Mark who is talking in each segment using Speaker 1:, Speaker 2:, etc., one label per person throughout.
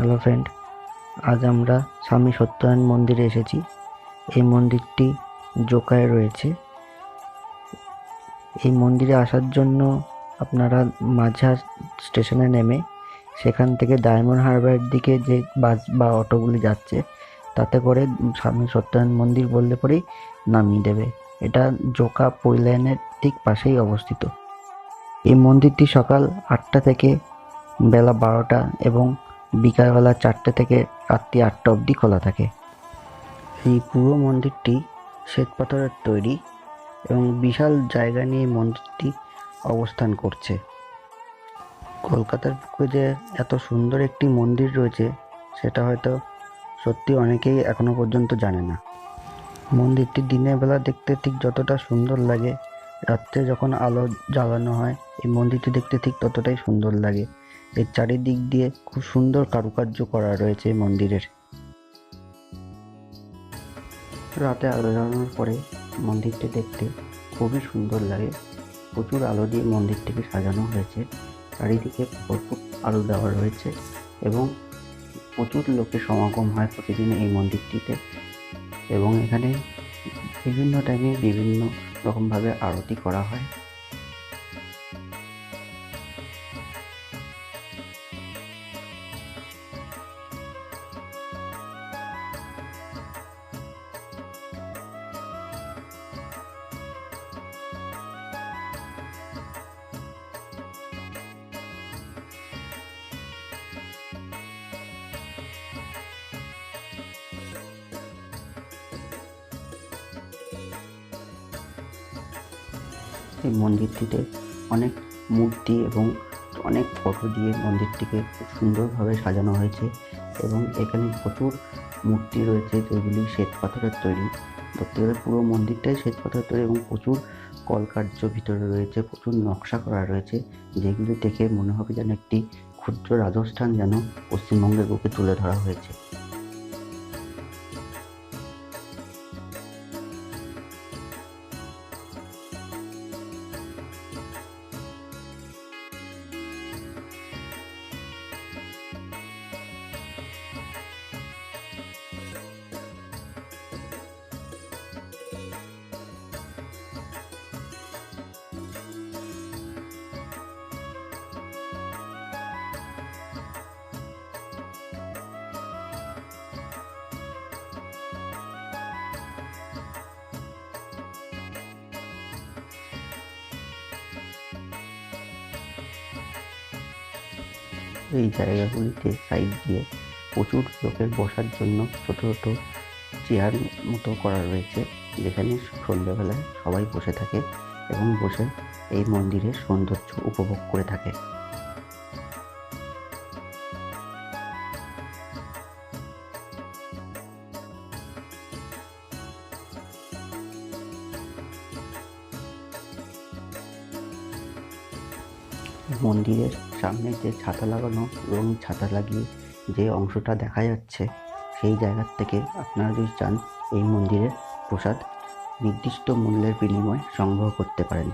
Speaker 1: Hello friend আজ আমরা স্বামী সত্যনারায়ণ মন্দিরে এসেছি। এই মন্দিরটি জোকায় রয়েছে। এই মন্দিরে আসার জন্য আপনারা মাঝার স্টেশনে নেমে সেখান থেকে ডায়মন্ড হারবারের দিকে যে বাস বা অটোগুলি যাচ্ছে, তাতে করে স্বামী সত্যনারায়ণ মন্দির বললে পরেই নামিয়ে দেবে। এটা জোকা পৈলায়নের ঠিক পাশেই অবস্থিত। এই মন্দিরটি সকাল আটটা থেকে বেলা বারোটা এবং বিকালবেলা চারটে থেকে রাত্রি আটটা অবধি খোলা থাকে। এই পুরো মন্দিরটি শ্বেত পাথরের তৈরি এবং বিশাল জায়গা নিয়ে মন্দিরটি অবস্থান করছে। কলকাতার বুকে যে এত সুন্দর একটি মন্দির রয়েছে, সেটা হয়তো সত্যি অনেকেই এখনও পর্যন্ত জানে না। মন্দিরটি দিনের বেলা দেখতে ঠিক যতটা সুন্দর লাগে, রাত্রে যখন আলো জ্বালানো হয়, এই মন্দিরটি দেখতে ঠিক ততটাই সুন্দর লাগে। এর চারিদিক দিয়ে খুব সুন্দর কারুকার্য করা রয়েছে মন্দিরের। রাতে আলো জ্বালানোর পরে মন্দিরটি দেখতে খুবই সুন্দর লাগে। প্রচুর আলো দিয়ে মন্দিরটিকে সাজানো হয়েছে। চারিদিকে ভরপুর আলো দেওয়া রয়েছে এবং প্রচুর লোকের সমাগম হয় প্রতিদিন এই মন্দিরটিতে এবং এখানে বিভিন্ন টাইমে বিভিন্ন রকমভাবে আরতি করা হয়। এই মন্দিরটিতে অনেক মূর্তি এবং অনেক ফটো দিয়ে মন্দিরটিকে খুব সুন্দরভাবে সাজানো হয়েছে এবং এখানে প্রচুর মূর্তি রয়েছে যেগুলি শ্বেত পাথরের তৈরি। ধরতে গেলে পুরো মন্দিরটাই শ্বেত পাথরের তৈরি এবং প্রচুর কলকার্য ভিতরে রয়েছে, প্রচুর নকশা করা রয়েছে যেগুলি দেখে মনে হবে যেন একটি ক্ষুদ্র রাজস্থান যেন পশ্চিমবঙ্গের বুকে তুলে ধরা হয়েছে। এই জায়গাগুলিতে সাইড দিয়ে প্রচুর লোকের বসার জন্য ছোট ছোট চেয়ার মতো করা রয়েছে, যেখানে সন্ধ্যাবেলায় সবাই বসে থাকে এবং বসে এই মন্দিরের সৌন্দর্য উপভোগ করে থাকে। মন্দিরের সামনে যে ছাতা লাগানো এবং ছাতা লাগিয়ে যে অংশটা দেখা যাচ্ছে, সেই জায়গার থেকে আপনারা যদি চান, এই মন্দিরের প্রসাদ নির্দিষ্ট মূল্যের বিনিময়ে সংগ্রহ করতে পারেন।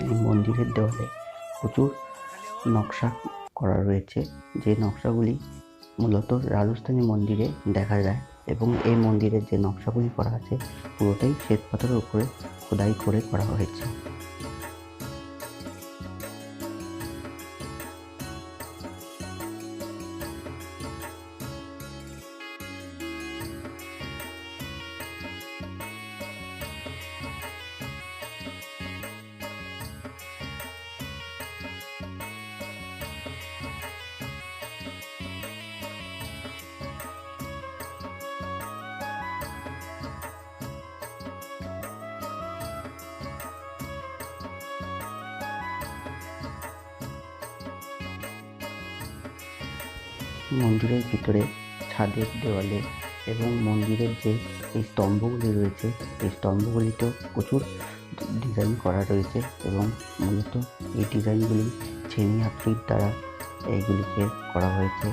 Speaker 1: মন্দিরের দেওয়ালে প্রচুর নকশা করা রয়েছে। যে নকশাগুলি মূলত রাজস্থানী মন্দিরে দেখা যায় এবং এই মন্দিরের যে নকশাগুলি করা আছে পুরোটাই শ্বেত পাথরের উপরে খোদাই করে করা হয়েছে। মন্দিরের ভিতরে ছাদের দেওয়ালে এবং মন্দিরের যে এই স্তম্ভগুলি রয়েছে, এই স্তম্ভগুলিতেও প্রচুর ডিজাইন করা রয়েছে এবং মূলত এই ডিজাইনগুলি ছেনি হাতুড়ির দ্বারা এইগুলিকে করা হয়েছে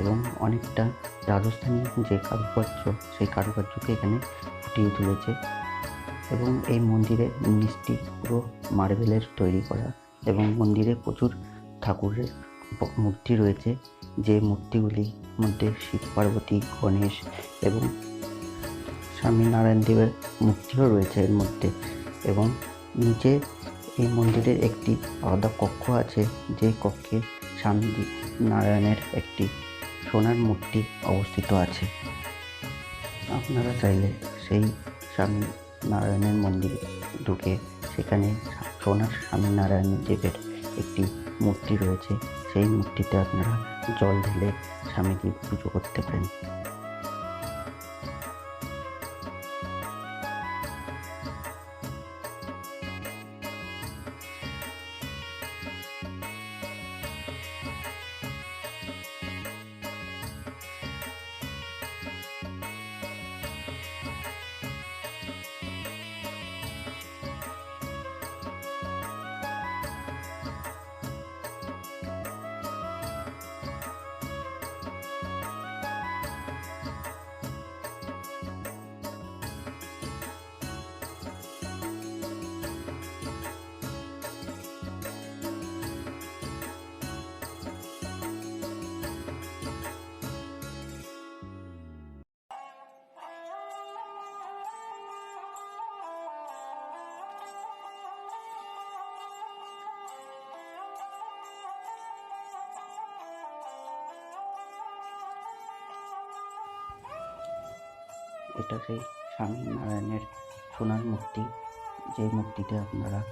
Speaker 1: এবং অনেকটা রাজস্থানী যে কারুকার্য, সেই কারুকার্যকে এখানে ফুটিয়ে তুলেছে এবং এই মন্দিরের নিচটি পুরো মার্বেলের তৈরি করা এবং মন্দিরে প্রচুর ঠাকুরের মূর্তি রয়েছে। যে মূর্তিগুলির মধ্যে শিব পার্বতী, গণেশ এবং স্বামীনারায়ণ দেবের মূর্তিও রয়েছে এর মধ্যে এবং নিচে এই মন্দিরের একটি আলাদা কক্ষ আছে, যে কক্ষে স্বামী নারায়ণের একটি সোনার মূর্তি অবস্থিত আছে। আপনারা চাইলে সেই স্বামী নারায়ণের মন্দিরে ঢুকে সেখানে সোনার স্বামী নারায়ণ দেবের একটি মূর্তি রয়েছে, সেই মূর্তিতে আপনারা জল ঢেলে স্বামীজির পুজো করতে পারেন এটা সেই স্বামী নারায়ণের সোনার মূর্তি। যে মূর্তিতে আপনারা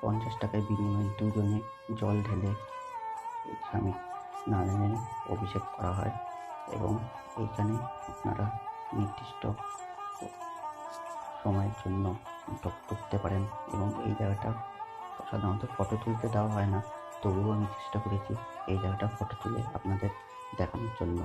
Speaker 1: পঞ্চাশ টাকায় বিনিময়ে দুজনে জল ঢেলে স্বামী নারায়ণের অভিষেক করা হয় এবং এইখানে আপনারা নির্দিষ্ট সময়ের জন্য ঢুক- ঢুকতে পারেন এবং এই জায়গাটা সাধারণত ফটো তুলতে দেওয়া হয় না। তবুও আমি চেষ্টা করেছি এই জায়গাটা ফটো তুলে আপনাদের দেখানোর জন্য।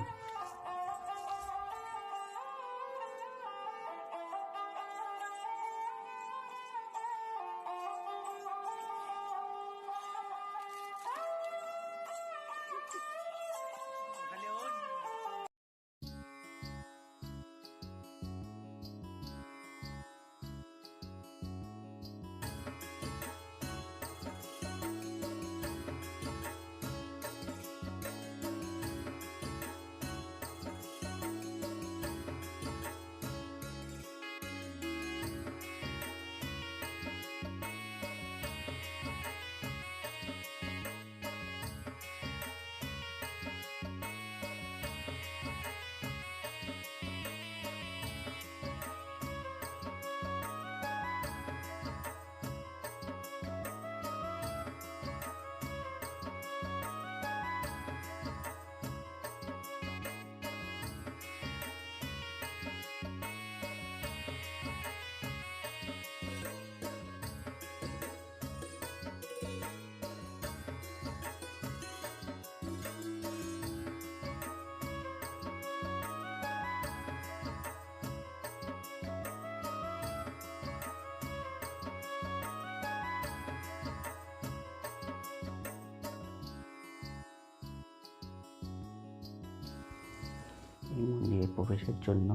Speaker 1: মন্দিরে প্রবেশের জন্য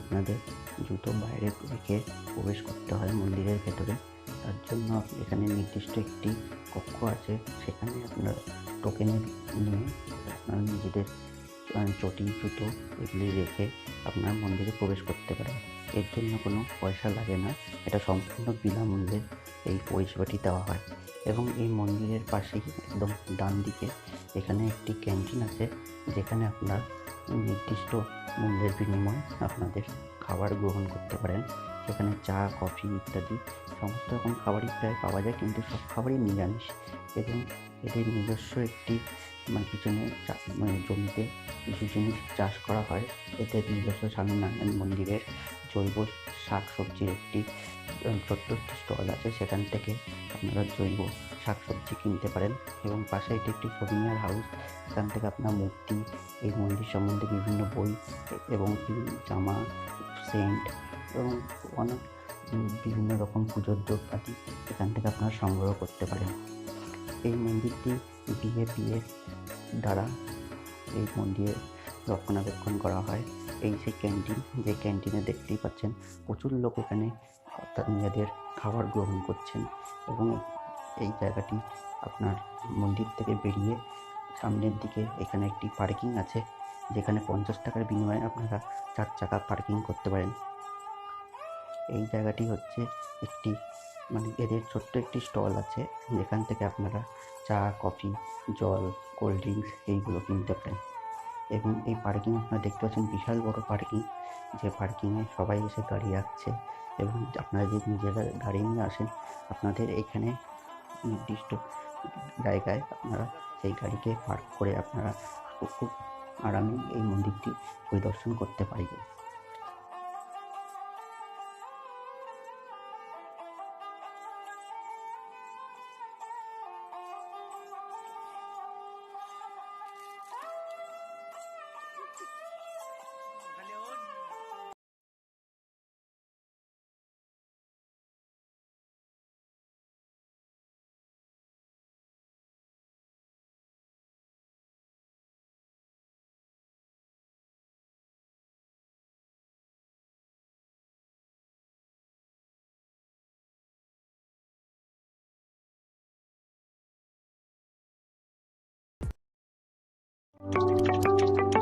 Speaker 1: আপনাদের জুতো বাইরে রেখে প্রবেশ করতে হয় মন্দিরের ভেতরে, তার জন্য এখানে নির্দিষ্ট একটি কক্ষ আছে। সেখানে আপনারা টোকেনে নিয়ে আপনারা নিজেদের চটি, জুতো এগুলি রেখে আপনার মন্দিরে প্রবেশ করতে পারেন। এর জন্য কোনো পয়সা লাগে না, এটা সম্পূর্ণ বিনামূল্যে এই পরিষেবাটি দেওয়া হয়। এবং এই মন্দিরের পাশেই একদম ডান দিকে এখানে একটি ক্যান্টিন আছে যেখানে আপনারা নির্দিষ্ট মূল্যের বিনিময়ে আপনাদের খাবার গ্রহণ করতে পারেন। সেখানে চা, কফি ইত্যাদি সমস্ত রকম খাবারই প্রায় পাওয়া যায়, কিন্তু সব খাবারই নিরামিষ এবং এদের নিজস্ব একটি মানে পিছনে মানে জমিতে কিছু জিনিস চাষ করা হয়। এদের নিজস্ব স্বামীনারায়ণ মন্দিরের জৈব শাক সবজির একটি ছোট্ট একটি স্টল আছে। সেখান থেকে আপনারা জৈব শাক সবজি কিনতে পারেন এবং পাশে এটি একটি সোভিনিয়ার হাউস এখান থেকে আপনার মূর্তি, এই মন্দির সম্বন্ধে বিভিন্ন বই এবং জামা সেন্ট এবং অনেক বিভিন্ন রকম পুজোর দ্রব্যাদি এখান থেকে আপনারা সংগ্রহ করতে পারেন। এই মন্দিরটি বিএপিএর দ্বারা এই মন্দিরে রক্ষণাবেক্ষণ করা হয়। এই সেই ক্যান্টিন, যে ক্যান্টিনে দেখতেই পাচ্ছেন প্রচুর লোক এখানে অর্থাৎ নিজেদের খাবার গ্রহণ করছেন এবং এই জায়গাটি আপনার মন্দির থেকে বেরিয়ে সামনের দিকে এখানে একটি পার্কিং আছে, যেখানে পঞ্চাশ টাকার বিনিময়ে আপনারা চার চাকা পার্কিং করতে পারেন। এই জায়গাটি হচ্ছে একটি মানে এদের ছোট্ট একটি স্টল আছে, যেখান থেকে আপনারা চা, কফি, জল, কোল্ড ড্রিঙ্কস এইগুলো কিনতে পারেন। এবং এই পার্কিং আপনারা দেখতে পাচ্ছেন বিশাল বড় পার্কিং যে পার্কিংয়ে সবাই এসে গাড়ি রাখছে এবং আপনারা যদি নিজেরা গাড়ি নিয়ে আসেন, আপনাদের এখানে নির্দিষ্ট জায়গায় আপনারা সেই গাড়িকে পার্ক করে আপনারা খুব আরামে এই মন্দিরটি পরিদর্শন করতে পারবেন।